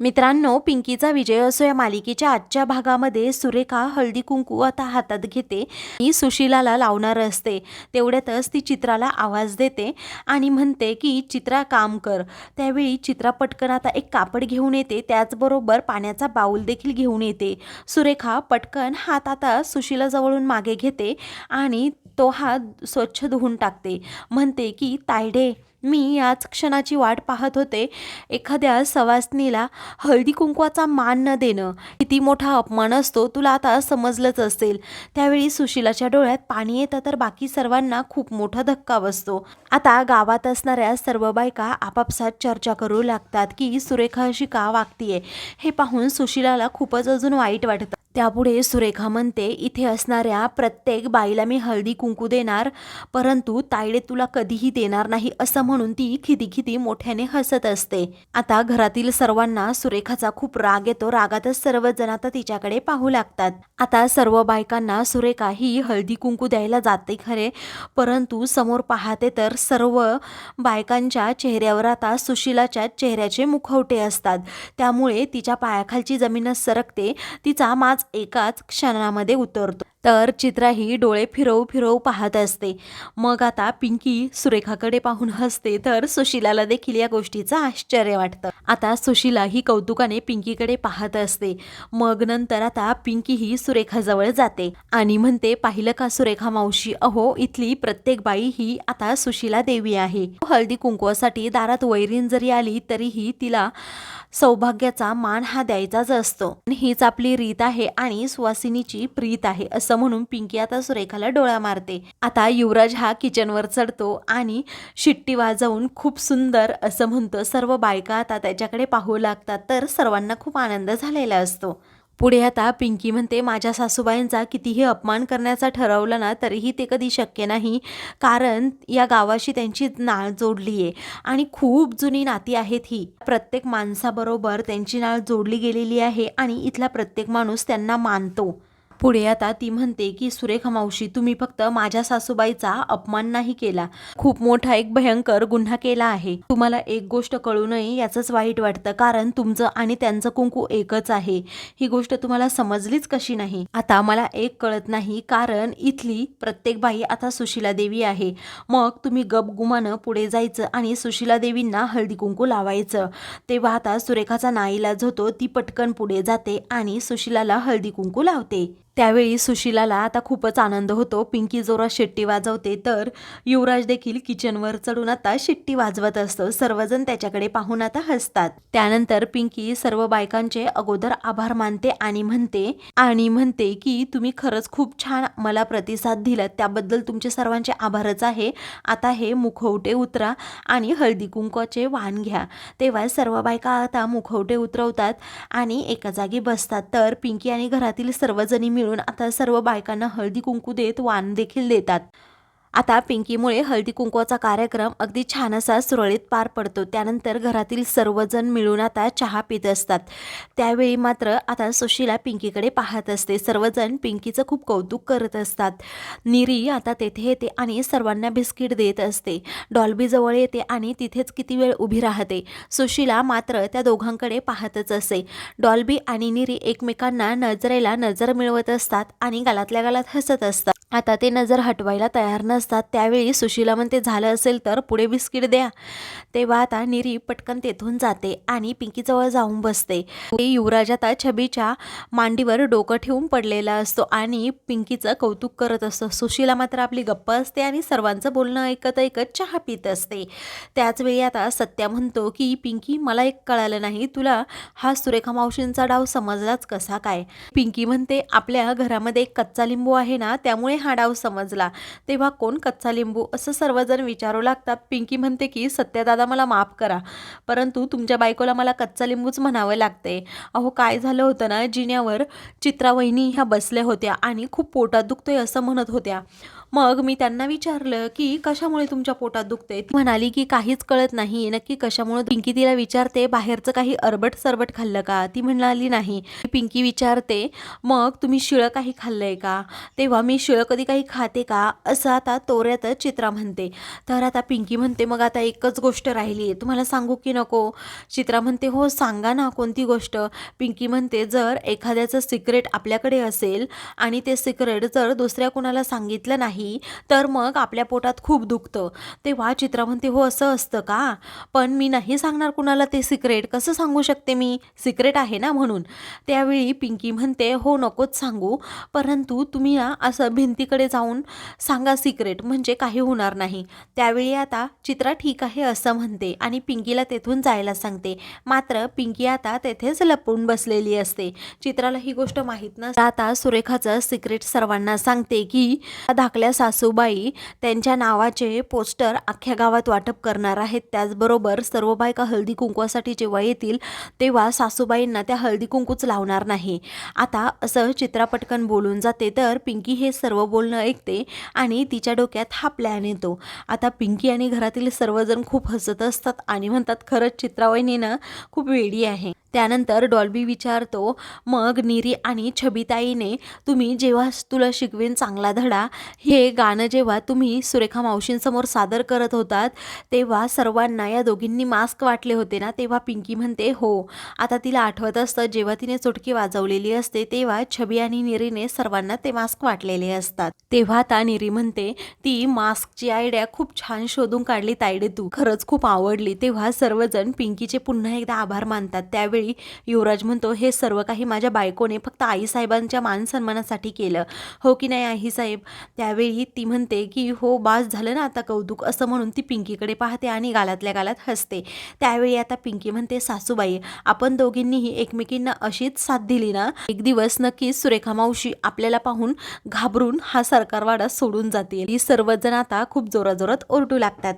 मित्रांनो पिंकीचा विजय असो या मालिकेच्या आजच्या भागामध्ये सुरेखा हळदी कुंकू आता हातात घेते ही सुशिलाला लावणार असते. तेवढ्यातच ती चित्राला आवाज देते आणि म्हणते की चित्रा काम कर. त्यावेळी चित्रा पटकन आता एक कापड घेऊन येते. त्याचबरोबर पाण्याचा बाऊल देखील घेऊन येते. सुरेखा पटकन हात आता सुशिला जवळून मागे घेते आणि तो हात स्वच्छ धुवून टाकते. म्हणते की तायडे मी याच क्षणाची वाट पाहत होते. एखाद्या सवासनीला हळदी कुंकवाचा मान न देणं किती मोठा अपमान असतो तुला आता समजलंच असेल. त्यावेळी सुशिलाच्या डोळ्यात पाणी येतं तर बाकी सर्वांना खूप मोठा धक्का बसतो. आता गावात असणाऱ्या सर्व बायका आपापसात चर्चा करू लागतात की सुरेखा अशी का वागतीये हे पाहून सुशिलाला खूपच अजून वाईट वाटतं. त्यापुढे सुरेखा म्हणते इथे असणाऱ्या प्रत्येक बाईला मी हळदी कुंकू देणार परंतु तायडे तुला कधीही देणार नाही असं म्हणून ती खिदी खिदी मोठ्याने हसत असते. आता घरातील सर्वांना सुरेखाचा खूप राग येतो रागातच सर्वजण आता तिच्याकडे पाहू लागतात. आता सर्व बायकांना सुरेखा ही हळदी कुंकू द्यायला जाते खरे परंतु समोर पाहते तर सर्व बायकांच्या चेहऱ्यावर आता सुशिलाच्या चेहऱ्याचे मुखवटे असतात. त्यामुळे तिच्या पायाखालची जमीनच सरकते तिचा माज एकाच क्षणामध्ये उतरतो. तर चित्रा ही डोळे फिरवू फिरवू पाहत असते. मग आता पिंकी सुरेखाकडे पाहून हसते. तर सुशिलाला देखील या गोष्टीचं आश्चर्य वाटतं. आता सुशिला ही कौतुकाने पिंकीकडे पाहत असते. मग नंतर आता पिंकी ही सुरेखाजवळ जाते आणि म्हणते पाहिलं का सुरेखा मावशी? अहो इथली प्रत्येक बाई ही आता सुशिला देवी आहे. हळदी कुंकवासाठी दारात वैरीण जरी आली तरीही तिला सौभाग्याचा मान हा द्यायचाच असतो. आणि हीच आपली रीत आहे आणि सुवासिनीची प्रीत आहे असं असं म्हणून पिंकी आता सुरेखाला डोळा मारते. आता युवराज हा किचनवर चढतो आणि शिट्टी वाजवून खूप सुंदर असं म्हणतो सर्व बायका आता त्याच्याकडे पाहू लागतात तर सर्वांना खूप आनंद झालेला असतो. पुढे आता पिंकी म्हणते माझ्या सासूबाईंचा कितीही अपमान करण्याचा ठरवलं ना तरीही ते कधी शक्य नाही कारण या गावाशी त्यांची नाळ जोडली आहे आणि खूप जुनी नाती आहेत ही. प्रत्येक माणसाबरोबर त्यांची नाळ जोडली गेलेली आहे आणि इथला प्रत्येक माणूस त्यांना मानतो. पुढे आता ती म्हणते की सुरेखा मावशी तुम्ही फक्त माझ्या सासूबाईचा अपमान नाही केला. खूप मोठा एक भयंकर गुन्हा केला आहे. तुम्हाला एक गोष्ट कळू नये याचंच वाईट वाटतं. कारण तुमचं आणि त्यांचं कुंकू एकच आहे. ही गोष्ट तुम्हाला समजलीच कशी नाही? आता मला एक कळत नाही कारण इथली प्रत्येक बाई आता सुशिला देवी आहे. मग तुम्ही गपगुमानं पुढे जायचं आणि सुशिला देवींना हळदी कुंकू लावायचं. तेव्हा आता सुरेखाचा नाईलाज होतो ती पटकन पुढे जाते आणि सुशिलाला हळदी कुंकू लावते. त्यावेळी सुशिलाला आता खूपच आनंद होतो. पिंकी जोरात शिट्टी वाजवते तर युवराज देखील किचनवर चढून आता शिट्टी वाजवत असतो. सर्वजण त्याच्याकडे पाहून आता हसतात. त्यानंतर पिंकी सर्व बायकांचे अगोदर आभार मानते आणि म्हणते आणि म्हणते की तुम्ही खरंच खूप छान मला प्रतिसाद दिलात. त्याबद्दल तुमचे सर्वांचे आभारच आहे. आता हे मुखवटे उतरा आणि हळदी कुंकवाचे वाण घ्या. तेव्हा सर्व बायका आता मुखवटे उतरवतात आणि एका जागी बसतात. तर पिंकी आणि घरातील सर्वजणी मिळून आता सर्व बायकांना हळदी कुंकू देत वाण देखील देतात. आता पिंकीमुळे हळदी कुंकवाचा कार्यक्रम अगदी छान असा सुरळीत पार पडतो. त्यानंतर घरातील सर्वजण मिळून आता चहा पित असतात. त्यावेळी मात्र आता सुशीला पिंकीकडे पाहत असते. सर्वजण पिंकीचं खूप कौतुक करत असतात. निरी आता तेथे येते आणि सर्वांना बिस्किट देत असते. डॉल्बीजवळ येते आणि तिथेच किती वेळ उभी राहते. सुशीला मात्र त्या दोघांकडे पाहतच असे. डॉल्बी आणि निरी एकमेकांना नजरेला नजर मिळवत असतात आणि गालातल्या गालात हसत असतात. आता ते नजर हटवायला तयार नसतात. त्यावेळी सुशीला म्हणते झालं असेल तर पुढे बिस्किट द्या. तेव्हा आता निरी पटकन तेथून जाते आणि पिंकीजवळ जाऊन बसते. ते युवराज आता छबीच्या मांडीवर डोकं ठेवून पडलेला असतो आणि पिंकीचं कौतुक करत असतो. सुशीला मात्र आपली गप्प असते आणि सर्वांचं बोलणं ऐकत ऐकत चहा पित असते. त्याचवेळी आता सत्या म्हणतो की पिंकी मला एक कळालं नाही. तुला हा सुरेखा मावशींचा डाव समजलाच कसा काय? पिंकी म्हणते आपल्या घरामध्ये एक कच्चा लिंबू आहे ना त्यामुळे हा डाव समजला. तेव्हा कोण कच्चा लिंबू? असं सर्वजण विचारू लागतात. पिंकी म्हणते की सत्यदादा मला माफ करा. परंतु तुमच्या बायकोला मला कच्चा लिंबूच म्हणावं लागते अहो काय झालं होतं ना जिन्यावर चित्रावहिनी ह्या बसल्या होत्या आणि खूप पोटात दुखतोय असं म्हणत होत्या. मग मी त्यांना विचारलं की कशामुळे तुमच्या पोटात दुखते ती म्हणाली की काहीच कळत नाही. नक्की कशामुळे? पिंकी तिला विचारते बाहेरचं काही अरबट सरबट खाल्लं का? ती म्हणाली नाही. पिंकी विचारते मग तुम्ही शिळं काही खाल्लंय का? तेव्हा मी शिळं कधी काही खाते का? असं आता तोऱ्यातच चित्रा म्हणते. तर आता पिंकी म्हणते मग आता एकच गोष्ट राहिली आहे तुम्हाला सांगू की नको? चित्रा म्हणते हो सांगा ना कोणती गोष्ट? पिंकी म्हणते जर एखाद्याचं सिक्रेट आपल्याकडे असेल आणि ते सिक्रेट जर दुसऱ्या कोणाला सांगितलं नाही तर मग आपल्या पोटात खूप दुखतं. तेव्हा चित्रा म्हणते हो असं असतं का? पण मी नाही सांगणार कुणाला ते सिक्रेट. कसं सांगू शकते मी? सिक्रेट आहे ना म्हणून. त्यावेळी पिंकी म्हणते हो नकोच सांगू. परंतु तुम्ही ना असं तिकडे जाऊन सांगा सिक्रेट म्हणजे काही होणार नाही. त्यावेळी आता चित्रा ठीक आहे असं म्हणते आणि पिंकीला तेथून जायला सांगते. मात्र पिंकी आता तेथेच लपून बसलेली असते. चित्राला ही गोष्ट माहीत नसते आता सुरेखाचं सिक्रेट सर्वांना सांगते की धाकल्या सासूबाई त्यांच्या नावाचे पोस्टर अख्ख्या गावात वाटप करणार आहेत. त्याचबरोबर सर्व बायका हळदी कुंकवासाठी जेव्हा येतील तेव्हा सासूबाईंना त्या हळदी कुंकूच लावणार नाही. आता असं चित्रापटकन बोलून जाते. तर पिंकी हे सर्व बोलणं ऐकते आणि तिच्या डोक्यात हा प्लॅन येतो. आता पिंकी आणि घरातील सर्वजण खूप हसत असतात आणि म्हणतात खरंच चित्रावहिनीनं खूप वेडी आहे. त्यानंतर डॉल्बी विचारतो मग निरी आणि छबिताईने तुम्ही जेव्हा तुला शिकवेन चांगला धडा हे गाणं जेव्हा तुम्ही सुरेखा मावशींसमोर सादर करत होतात तेव्हा सर्वांना या दोघींनी मास्क वाटले होते ना? तेव्हा पिंकी म्हणते हो आता तिला आठवत असतं जेव्हा तिने चुटकी वाजवलेली असते तेव्हा छबी आणि निरीने सर्वांना ते मास्क वाटलेले असतात तेव्हा आता निरी म्हणते ती मास्कची आयडिया खूप छान शोधून काढली तायडे तू. खरंच खूप आवडली. तेव्हा सर्वजण पिंकीचे पुन्हा एकदा आभार मानतात. त्यावेळी युवराज म्हणतो हे सर्व काही माझ्या बायकोने फक्त आईसाहेबांच्या मान सन्मानासाठी केलं. हो की नाही आईसाहेब? त्यावेळी ती म्हणते की हो बास झालं ना आता कौतुक. असं म्हणून ती पिंकीकडे पाहते आणि गालातल्या गालात हसते. त्यावेळी आता पिंकी म्हणते सासूबाई आपण दोघींनीही एकमेकींना अशीच साथ दिली ना? एक दिवस नक्कीच सुरेखा मावशी आपल्याला पाहून घाबरून हा सरकारवाडा सोडून जातील. ही सर्वजण आता खूप जोराजोरात ओरडू लागतात.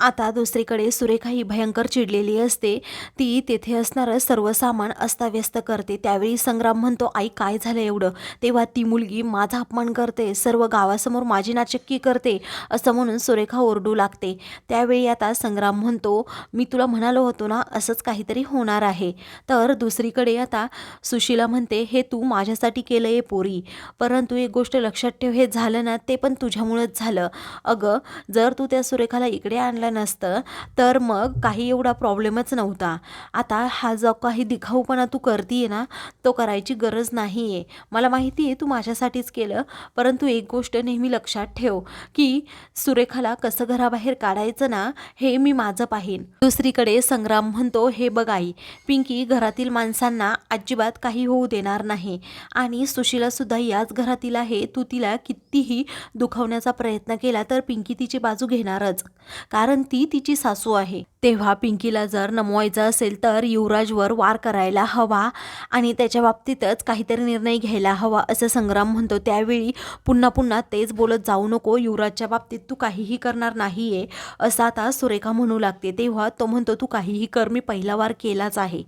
आता दुसरीकडे सुरेखा ही भयंकर चिडलेली असते. ती तेथे असणारं सर्व सामान अस्ताव्यस्त करते. त्यावेळी संग्राम म्हणतो आई काय झालं एवढं? तेव्हा ती मुलगी माझा अपमान करते. सर्व गावासमोर माझी नाचक्की करते असं म्हणून सुरेखा ओरडू लागते. त्यावेळी आता संग्राम म्हणतो मी तुला म्हणालो होतो ना असंच काहीतरी होणार आहे. तर दुसरीकडे आता सुशीला म्हणते हे तू माझ्यासाठी केलं आहे पोरी. परंतु एक गोष्ट लक्षात ठेव हे झालं ना ते पण तुझ्यामुळंच झालं. अगं जर तू त्या सुरेखाला इकडे आणलं नसतं तर मग काही एवढा प्रॉब्लेमच नव्हता. आता हा जो काही दिखाऊपणा तू करते ना तो करायची गरज नाही आहे मला माहिती आहे तू माझ्यासाठीच केलं परंतु एक गोष्ट नेहमी लक्षात ठेव की सुरेखाला कसं घराबाहेर काढायचं ना हे मी माझं पाहीन. दुसरीकडे संग्राम म्हणतो हे बघ आई पिंकी घरातील माणसांना अजिबात काही होऊ देणार नाही. आणि सुशीलासुद्धा याच घरातील आहे तू तिला कितीही दुखवण्याचा प्रयत्न केला तर पिंकी तिची बाजू घेणारच. कारण ती तिची सासू आहे. तेव्हा पिंकीला जर नमवायचं असेल तर युवराजवर वार करायला हवा आणि त्याच्या बाबतीतच काहीतरी निर्णय घ्यायला हवा असं संग्राम म्हणतो. त्यावेळी पुन्हा पुन्हा तेच बोलत जाऊ नको युवराजच्या बाबतीत तू काहीही करणार नाही आहे असं आता सुरेखा म्हणू लागते. तेव्हा तो म्हणतो तू काहीही कर मी पहिला वार केलाच आहे.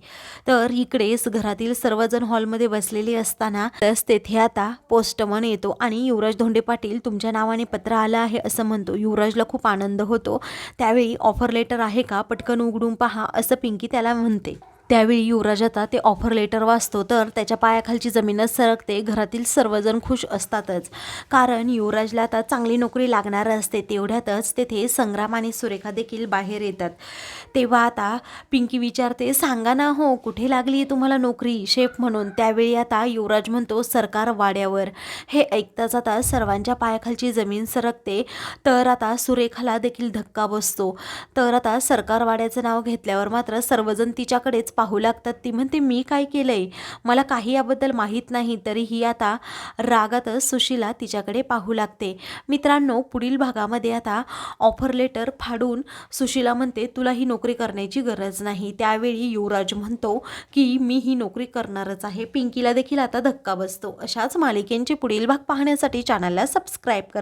तर इकडेच घरातील सर्वजण हॉलमध्ये बसलेले असताना तस तेथे आता पोस्टमन येतो आणि युवराज धोंडे पाटील तुमच्या नावाने पत्र आलं आहे असं म्हणतो. युवराजला खूप आनंद होतो. त्यावेळी ऑफर लेटर आहे का? पटकन उघडून पहा असं पिंकी त्याला म्हणते. त्यावेळी युवराज आता ते ऑफर लेटर वाचतो तर त्याच्या पायाखालची जमीनच सरकते घरातील सर्वजण खुश असतातच. कारण युवराजला आता चांगली नोकरी लागणार असते तेवढ्यातच तेथे संग्राम आणि सुरेखा देखील बाहेर येतात. तेव्हा आता पिंकी विचारते सांगा ना हो कुठे लागली तुम्हाला नोकरी? शेफ म्हणून. त्यावेळी आता युवराज म्हणतो सरकार वाड्यावर. हे ऐकताच आता सर्वांच्या पायाखालची जमीन सरकते तर आता सुरेखाला देखील धक्का बसतो. तर आता सरकार वाड्याचं नाव घेतल्यावर मात्र सर्वजण तिच्याकडेच पाहू लागतात. ती म्हणते मी काय केलंय? मला काही याबद्दल माहीत नाही. तरी ही आता रागातच सुशीला तिच्याकडे पाहू लागते. मित्रांनो पुढील भागामध्ये आता ऑफर लेटर फाडून सुशीला म्हणते तुला ही नोकरी करण्याची गरज नाही. त्यावेळी युवराज म्हणतो की मी ही नोकरी करणारच आहे. पिंकीला देखील आता धक्का बसतो. अशाच मालिकेंचे पुढील भाग पाहण्यासाठी चॅनलला सबस्क्राईब करा.